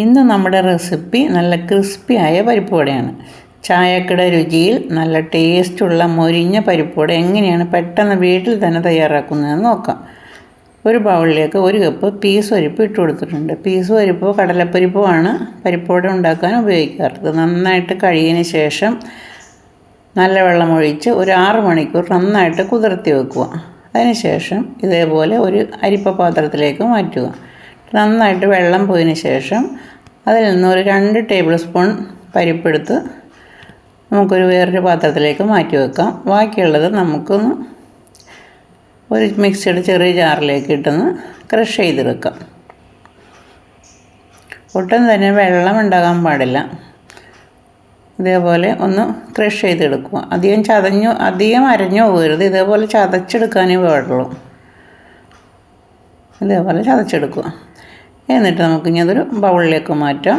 ഇന്ന് നമ്മുടെ റെസിപ്പി നല്ല ക്രിസ്പിയായ പരിപ്പ് വടയാണ് ചായക്കട രുചിയിൽ നല്ല ടേസ്റ്റുള്ള മൊരിഞ്ഞ പരിപ്പ് വട എങ്ങനെയാണ് പെട്ടെന്ന് വീട്ടിൽ തന്നെ തയ്യാറാക്കുന്നതെന്ന് നോക്കാം. ഒരു ബൗളിലേക്ക് ഒരു കപ്പ് പീസ് പരിപ്പ് ഇട്ട് കൊടുത്തിട്ടുണ്ട്. പീസ് പരിപ്പോ കടലപ്പരിപ്പോ ആണ് പരിപ്പ് വട ഉണ്ടാക്കാൻ ഉപയോഗിക്കാറുള്ളത്. നന്നായിട്ട് കഴുകിയതിന് ശേഷം നല്ല വെള്ളം ഒഴിച്ച് ഒരു ആറ് മണിക്കൂർ നന്നായിട്ട് കുതിർത്തി വെക്കുക. അതിനുശേഷം ഇതേപോലെ ഒരു അരിപ്പ പാത്രത്തിലേക്ക് മാറ്റുക. നന്നായിട്ട് വെള്ളം പോയതിന് ശേഷം അതിൽ നിന്ന് ഒരു രണ്ട് ടേബിൾ സ്പൂൺ പരിപ്പെടുത്ത് നമുക്കൊരു വേറൊരു പാത്രത്തിലേക്ക് മാറ്റി വെക്കാം. ബാക്കിയുള്ളത് നമുക്കൊന്ന് ഒരു മിക്സിയുടെ ചെറിയ ജാറിലേക്ക് ഇട്ടൊന്ന് ക്രഷ് ചെയ്തെടുക്കാം. ഒട്ടും തന്നെ വെള്ളം ഉണ്ടാകാൻ പാടില്ല. ഇതേപോലെ ഒന്ന് ക്രഷ് ചെയ്തെടുക്കുക. അധികം ചതഞ്ഞു അധികം അരഞ്ഞു പോകരുത്. ഇതേപോലെ ചതച്ചെടുക്കാനേ പാടുള്ളൂ. ഇതേപോലെ ചതച്ചെടുക്കുക. എന്നിട്ട് നമുക്ക് ഇനി അതൊരു ബൗളിലേക്ക് മാറ്റാം.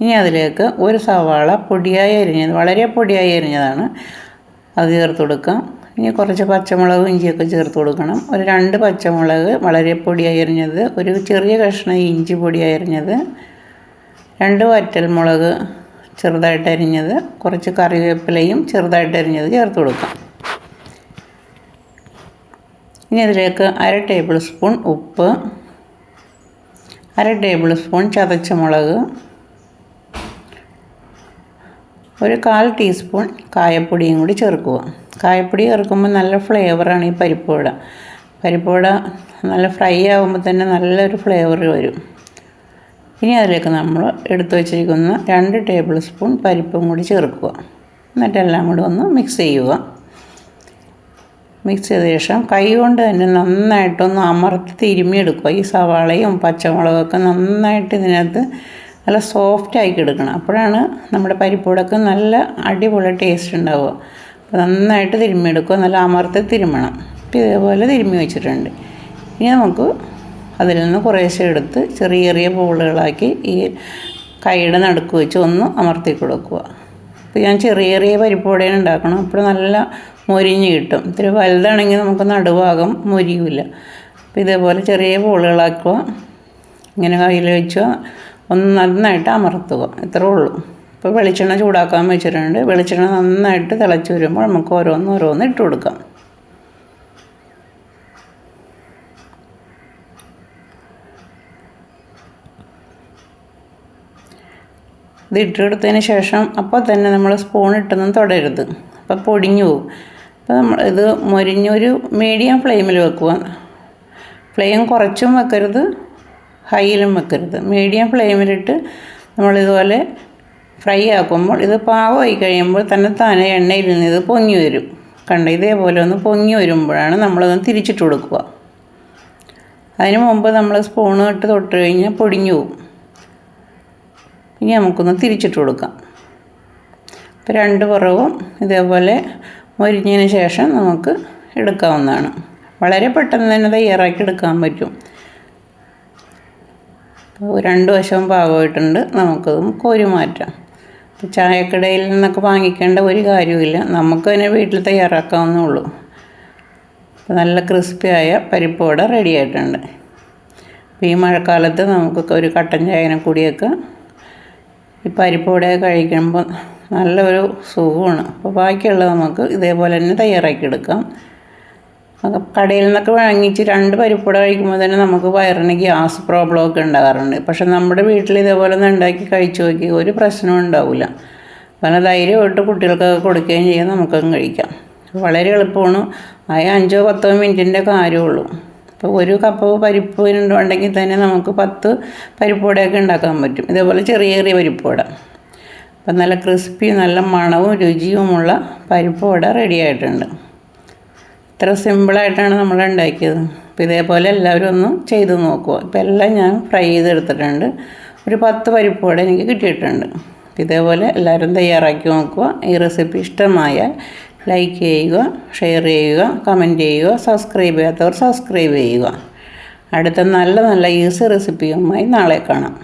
ഇനി അതിലേക്ക് ഒരു സവാള പൊടിയായി അരിഞ്ഞത് വളരെ പൊടിയായി അരിഞ്ഞതാണ്. അത് ചേർത്ത് കൊടുക്കാം. ഇനി കുറച്ച് പച്ചമുളകും ഇഞ്ചിയൊക്കെ ചേർത്ത് കൊടുക്കണം. ഒരു രണ്ട് പച്ചമുളക് വളരെ പൊടിയായി അരിഞ്ഞത് ഒരു ചെറിയ കഷ്ണം ഇഞ്ചി പൊടിയായി അരിഞ്ഞത് രണ്ട് വറ്റൽമുളക് ചെറുതായിട്ട് അരിഞ്ഞത് കുറച്ച് കറിവേപ്പിലയും ചെറുതായിട്ട് അരിഞ്ഞത് ചേർത്ത് കൊടുക്കാം. ഇനി അതിലേക്ക് അര ടേബിൾ സ്പൂൺ ഉപ്പ് അര ടേബിൾ സ്പൂൺ ചതച്ച മുളക് ഒരു കാൽ ടീസ്പൂൺ കായപ്പൊടിയും കൂടി ചേർക്കുക. കായപ്പൊടി ചേർക്കുമ്പോൾ നല്ല ഫ്ലേവറാണ് ഈ പരിപ്പുവട. പരിപ്പുവട നല്ല ഫ്രൈ ആകുമ്പോൾ തന്നെ നല്ലൊരു ഫ്ലേവർ വരും. ഇനി അതിലേക്ക് നമ്മൾ എടുത്തു വച്ചിരിക്കുന്ന രണ്ട് ടേബിൾ സ്പൂൺ പരിപ്പും കൂടി ചേർക്കുക. എന്നിട്ടെല്ലാം കൂടി ഒന്ന് മിക്സ് ചെയ്യുക. മിക്സ് ചെയ്ത ശേഷം കൈ കൊണ്ട് തന്നെ നന്നായിട്ടൊന്ന് അമർത്തി തിരുമ്മിയെടുക്കുക. ഈ സവാളയും പച്ചമുളകൊക്കെ നന്നായിട്ട് ഇതിനകത്ത് നല്ല സോഫ്റ്റ് ആക്കി എടുക്കണം അപ്പോഴാണ് നമ്മുടെ പരിപ്പുടക്ക് നല്ല അടിപൊളി ടേസ്റ്റ് ഉണ്ടാവുക. അപ്പോൾ നന്നായിട്ട് തിരുമ്മിയെടുക്കുക. നല്ല അമർത്തി തിരുമ്മണം അപ്പോൾ ഇതേപോലെ തിരുമ്മി വെച്ചിട്ടുണ്ട്. ഇനി നമുക്ക് അതിൽ നിന്ന് കുറേശ്ശെ എടുത്ത് ചെറിയ ചെറിയ ബോളുകളാക്കി ഈ കൈയുടെ നടുക്ക് വെച്ച് ഒന്ന് അമർത്തി കൊടുക്കുക. അപ്പോൾ ഞാൻ ചെറിയ ചെറിയ പരിപ്പോടെയാണ് ഉണ്ടാക്കണം അപ്പോൾ നല്ല മൊരിഞ്ഞ് കിട്ടും. ഇത്തിരി വലുതാണെങ്കിൽ നമുക്ക് നടുഭാഗം മൊരിയില്ല അപ്പോൾ ഇതേപോലെ ചെറിയ ബോളുകളാക്കുക. ഇങ്ങനെ കയ്യിൽ വെച്ച് ഒന്ന് നന്നായിട്ട് അമർത്തുക. ഇത്രേ ഉള്ളൂ. ഇപ്പോൾ വെളിച്ചെണ്ണ ചൂടാക്കാൻ വെച്ചിട്ടുണ്ട്. വെളിച്ചെണ്ണ നന്നായിട്ട് തിളച്ച് വരുമ്പോൾ നമുക്ക് ഓരോന്ന് ഓരോന്ന് ഇട്ട് കൊടുക്കാം. ഇത് ഇട്ടെടുത്തതിന് ശേഷം അപ്പോൾ തന്നെ നമ്മൾ സ്പൂൺ ഇട്ടൊന്നും തൊടരുത്. അപ്പോൾ പൊടിഞ്ഞു പോകും അപ്പോൾ നമ്മൾ ഇത് മൊരിഞ്ഞൊരു മീഡിയം ഫ്ലെയിമിൽ വെക്കുക. ഫ്ലെയിം കുറച്ചും വെക്കരുത് ഹൈയിലും വെക്കരുത്. മീഡിയം ഫ്ലെയിമിലിട്ട് നമ്മളിതുപോലെ ഫ്രൈ ആക്കുമ്പോൾ ഇത് പാകമായി കഴിയുമ്പോൾ തന്നെ താനെ എണ്ണയിൽ നിന്ന് ഇത് പൊങ്ങി വരും. കണ്ട? ഇതേപോലെ ഒന്ന് പൊങ്ങി വരുമ്പോഴാണ് നമ്മളതൊന്ന് തിരിച്ചിട്ട് കൊടുക്കുക. അതിന് മുമ്പ് നമ്മൾ സ്പൂണ് ഇട്ട് തൊട്ട് കഴിഞ്ഞാൽ പൊടിഞ്ഞു പോകും ഇനി നമുക്കൊന്ന് തിരിച്ചിട്ട് കൊടുക്കാം. രണ്ട് പുറവും ഇതേപോലെ മൊരിഞ്ഞതിന് ശേഷം നമുക്ക് എടുക്കാവുന്നതാണ്. വളരെ പെട്ടെന്ന് തന്നെ തയ്യാറാക്കി എടുക്കാൻ പറ്റും. രണ്ട് വശവും പാകമായിട്ടുണ്ട്. നമുക്കതും കോരി മാറ്റാം. ചായക്കടയിൽ നിന്നൊക്കെ വാങ്ങിക്കേണ്ട ഒരു കാര്യമില്ല നമുക്ക് തന്നെ വീട്ടിൽ തയ്യാറാക്കാവുന്നേ ഉള്ളൂ. നല്ല ക്രിസ്പിയായ പരിപ്പ് വട റെഡി ആയിട്ടുണ്ട്. ഈ മഴക്കാലത്ത് നമുക്കൊക്കെ ഒരു കട്ടൻ ചായനെ കൂടിയൊക്കെ ഈ പരിപ്പ് വടയൊക്കെ കഴിക്കുമ്പോൾ നല്ലൊരു സുഖമാണ്. അപ്പോൾ ബാക്കിയുള്ളത് നമുക്ക് ഇതേപോലെ തന്നെ തയ്യാറാക്കി എടുക്കാം. കടയിൽ നിന്നൊക്കെ വാങ്ങിച്ച് രണ്ട് പരിപ്പുട കഴിക്കുമ്പോൾ തന്നെ നമുക്ക് വയറിന് ഗ്യാസ് പ്രോബ്ലം ഒക്കെ ഉണ്ടാകാറുണ്ട്. പക്ഷെ നമ്മുടെ വീട്ടിൽ ഇതേപോലെ ഒന്ന് ഉണ്ടാക്കി കഴിച്ചു നോക്കി ഒരു പ്രശ്നവും ഉണ്ടാവില്ല. പല ധൈര്യമായിട്ട് കുട്ടികൾക്കൊക്കെ കൊടുക്കുകയും ചെയ്യാം നമുക്കും കഴിക്കാം. വളരെ എളുപ്പമാണ്. ആയ അഞ്ചോ പത്തോ മിനിറ്റിന്റെ കാര്യമുള്ളൂ അപ്പോൾ ഒരു കപ്പ് പരിപ്പ് ഉണ്ടെങ്കിൽ തന്നെ നമുക്ക് പത്ത് പരിപ്പുവടയൊക്കെ ഉണ്ടാക്കാൻ പറ്റും. ഇതേപോലെ ചെറിയ ചെറിയ പരിപ്പുവട. അപ്പം നല്ല ക്രിസ്പി നല്ല മണവും രുചിയുമുള്ള പരിപ്പുവട റെഡി ആയിട്ടുണ്ട്. ഇത്ര സിമ്പിളായിട്ടാണ് നമ്മൾ ഉണ്ടാക്കിയത്. അപ്പോൾ ഇതേപോലെ എല്ലാവരും ഒന്ന് ചെയ്ത് നോക്കുക ഇപ്പോൾ എല്ലാം ഞാൻ ഫ്രൈ ചെയ്തെടുത്തിട്ടുണ്ട്. ഒരു പത്ത് പരിപ്പ് പരിപ്പുവട എനിക്ക് കിട്ടിയിട്ടുണ്ട്. ഇതേപോലെ എല്ലാവരും തയ്യാറാക്കി നോക്കുക ഈ റെസിപ്പി ഇഷ്ടമായാൽ ലൈക്ക് ചെയ്യുക ഷെയർ ചെയ്യുക കമന്റ് ചെയ്യുക സബ്സ്ക്രൈബ് ചെയ്യാത്തവർ സബ്സ്ക്രൈബ് ചെയ്യുക. അടുത്ത നല്ല നല്ല ഈസി റെസിപ്പിയുമായി നാളെ കാണാം.